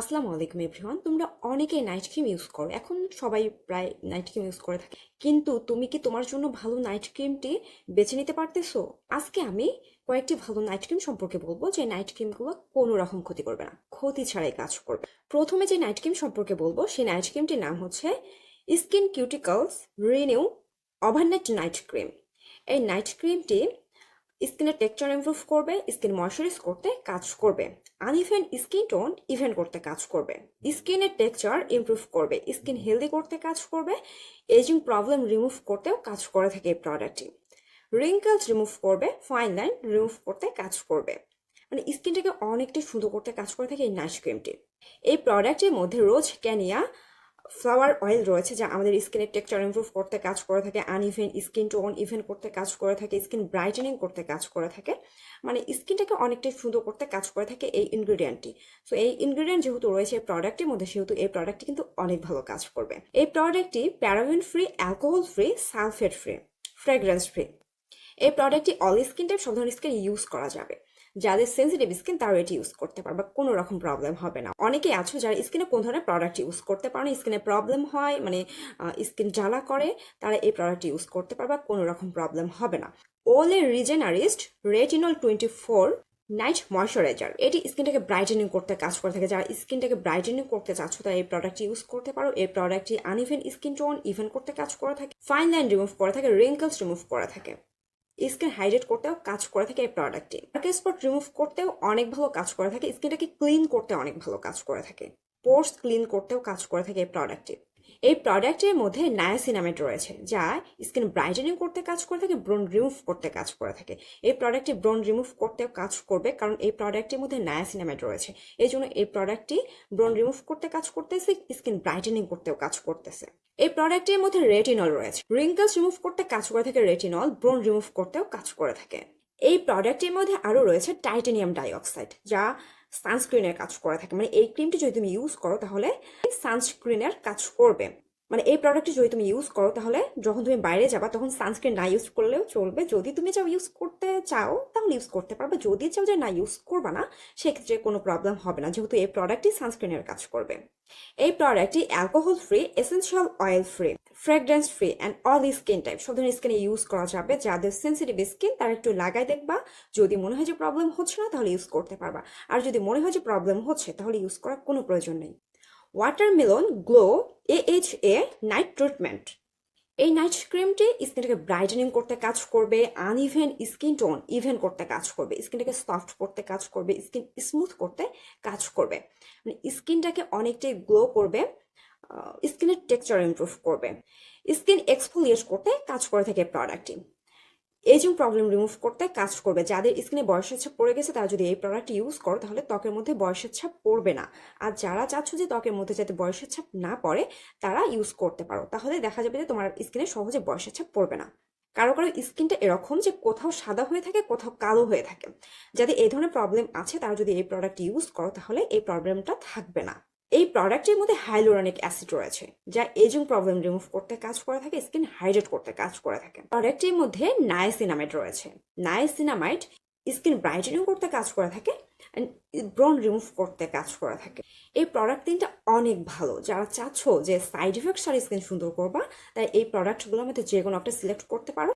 আসসালামু আলাইকুম এভরিওয়ান। তোমরা অনেকেই নাইট ক্রিম ইউজ করো। এখন সবাই প্রায় নাইট ক্রিম ইউজ করে থাকে। কিন্তু তুমি কি তোমার জন্য ভালো নাইট ক্রিমটি বেছে নিতে পারতেছো? আজকে আমি কয়েকটি ভালো নাইট ক্রিম সম্পর্কে বলব যে নাইট ক্রিমগুলো কোনো রকম ক্ষতি করবে না। ক্ষতি ছাড়াই কাজ করবে। প্রথমে যে নাইট ক্রিম সম্পর্কে বলব, সেই নাইট ক্রিমটির নাম হচ্ছে skin cuticles renew overnight night cream এই নাইট ক্রিমটি স্কিনের টেক্সচার ইমপ্রুভ করবে, স্কিন ময়শ্চারাইজ করতে কাজ করবে। আনইভেন স্কিন টোন ইভেন করতে কাজ করবে। স্কিনের টেক্সচার ইমপ্রুভ করবে, স্কিন হেলদি করতে কাজ করবে এজিং প্রবলেম রিমুভ করতেও কাজ করে থাকে এই প্রোডাক্টটি রিঙ্কেলস রিমুভ করবে ফাইন লাইন রিমুভ করতে কাজ করবে। মানে স্কিনটাকে অনেকটাই সুন্দর করতে কাজ করে থাকে এই নাইট ক্রিমটি এই প্রোডাক্টের মধ্যে রোজ ক্যানিয়া ফ্লাওয়ার অয়েল রয়েছে যা আমাদের স্কিনের টেক্সচার ইমপ্রুভ করতে কাজ করে থাকে আনইভেন স্কিন টোন ইভেন করতে কাজ করে থাকে স্কিন ব্রাইটেনিং করতে কাজ করে থাকে। মানে স্কিনটাকে অনেকটাই সুন্দর করতে কাজ করে থাকে এই ইনগ্রিডিয়েন্টটি সো এই ইনগ্রিডিয়েন্ট যেহেতু রয়েছে এই প্রোডাক্টের মধ্যে, সেহেতু এই প্রোডাক্টটি কিন্তু অনেক ভালো কাজ করবে। এই প্রোডাক্টটি paraben free alcohol free sulphate free fragrance free এই প্রোডাক্টটি অল স্কিন টাইপ সব ধরনের স্কিন ইউজ করা যাবে। যাদের সেন্সিটিভ স্কিন তারা এটি ইউজ করতে পারবে কোনো রকম প্রবলেম হবে না। অনেকেই আছো যারা স্কিনে কোন ধরনের প্রোডাক্ট ইউজ করতে পারে না স্কিনে প্রবলেম হয় মানে স্কিন জ্বালা করে, তারা এই প্রোডাক্ট ইউজ করতে পারবে কোনো রকম প্রবলেম হবে না। Olay Regenerist retinol twenty four night moisturiser এটি স্কিনটাকে ব্রাইটেনিং করতে কাজ করে থাকে। যারা স্কিনটাকে ব্রাইটেনিং করতে চাচ্ছ, তারা এই প্রোডাক্টটি ইউজ করতে পারো। এই প্রোডাক্টটি আনইভেন স্কিন টোন ইভেন করতে কাজ করে থাকে। ফাইন লাইন রিমুভ করে থাকে রিঙ্কলস রিমুভ করে থাকে। স্কিন হাইড্রেট করতেও কাজ করে থাকে এই প্রোডাক্টটি ডার্ক স্পট রিমুভ করতেও অনেক ভালো কাজ করে থাকে, স্কিনটাকে ক্লিন করতে অনেক ভালো কাজ করে থাকে। পোর্স ক্লিন করতেও কাজ করে থাকে এই প্রোডাক্টটি এই প্রোডাক্টের মধ্যে নায়াসিনামেট রয়েছে, যা স্কিন ব্রাইটেনিং করতে কাজ করে থাকে ব্রন রিমুভ করতে কাজ করে থাকে। এই প্রোডাক্টটি ব্রন রিমুভ করতেও কাজ করবে, কারণ এই প্রোডাক্টের মধ্যে নায়াসিনামেট রয়েছে। এই জন্য এই প্রোডাক্টটি ব্রন রিমুভ করতে কাজ করতেছে স্কিন ব্রাইটেনিং করতেও কাজ করতেছে। এই প্রোডাক্টের মধ্যে রেটিনল রয়েছে। রিঙ্কলস রিমুভ করতে কাজ করে থাকে রেটিনল ব্রন রিমুভ করতেও কাজ করে থাকে। এই প্রোডাক্টের মধ্যে আরও রয়েছে টাইটেনিয়াম ডাইঅক্সাইড যা সানস্ক্রিনের কাজ করে থাকে। মানে এই ক্রিমটি যদি তুমি ইউজ করো, তাহলে সানস্ক্রিনের কাজ করবে। মানে এই প্রোডাক্টটি যদি তুমি ইউজ করো, তাহলে যখন তুমি বাইরে যাবা, তখন সানস্ক্রিন না ইউজ করলেও চলবে। যদি তুমি চাও ইউজ করতে চাও, তাহলে ইউজ করতে পারবে যদি চাও যে না ইউজ করবা না, সেক্ষেত্রে কোনো প্রবলেম হবে না। যেহেতু এই প্রোডাক্টটি সানস্ক্রিনের কাজ করবে। এই প্রোডাক্টটি alcohol free essential oil free fragrance free and all skin type সব ধরনের স্কিনে ইউজ করা যাবে। যাদের সেন্সিটিভ স্কিন তারা একটু লাগাই দেখবা। যদি মনে হয় যে প্রবলেম হচ্ছে না, তাহলে ইউজ করতে পারবা। আর যদি মনে হয় যে প্রবলেম হচ্ছে, তাহলে ইউজ করার কোনো প্রয়োজন নেই। Watermelon glow H A night treatment এই নাইট ক্রিমটি স্কিনটাকে ব্রাইটেনিং করতে কাজ করবে আনইভেন স্কিন টোন ইভেন করতে কাজ করবে স্কিনটাকে সফট করতে কাজ করবে স্কিন স্মুথ করতে কাজ করবে। মানে স্কিনটাকে অনেকটাই গ্লো করবে স্কিনের টেক্সচার ইমপ্রুভ করবে। স্কিন এক্সফোলিয়েট করতে কাজ করে থাকে প্রোডাক্টটি এজিং প্রবলেম রিমুভ করতে কাজ করবে। যাদের স্কিনে বয়সের ছাপ পড়ে গেছে, তারা যদি এই প্রোডাক্ট ইউজ করো, তাহলে ত্বকের মধ্যে বয়সের ছাপ পড়বে না। আর যারা চাচ্ছ যে ত্বকের মধ্যে যাতে বয়সের ছাপ না পড়ে, তারা ইউজ করতে পারো। তাহলে দেখা যাবে যে তোমার স্কিনে সহজে বয়সের ছাপ পড়বে না। কারও কারও স্কিনটা এরকম যে কোথাও সাদা হয়ে থাকে, কোথাও কালো হয়ে থাকে। যাদের এই ধরনের প্রবলেম আছে, তারা যদি এই প্রোডাক্ট ইউজ করো, তাহলে এই প্রবলেমটা থাকবে না। এই প্রোডাক্টের মধ্যে হাইলোরানিক অ্যাসিড রয়েছে, যা এজিং প্রবলেম রিমুভ করতে কাজ করে থাকে স্কিন হাইড্রেট করতে কাজ করে থাকে। প্রোডাক্টের মধ্যে নায়াসিনামাইড রয়েছে নায়াসিনামাইড স্কিন ব্রাইটেনিং করতে কাজ করে থাকে ব্রন রিমুভ করতে কাজ করে থাকে। এই প্রোডাক্ট তিনটা অনেক ভালো, যারা চাচ্ছ যে সাইড ইফেক্ট ছাড়া স্কিন সুন্দর করবা, তাই এই প্রোডাক্টগুলোর মধ্যে যে কোনো একটা সিলেক্ট করতে পারো।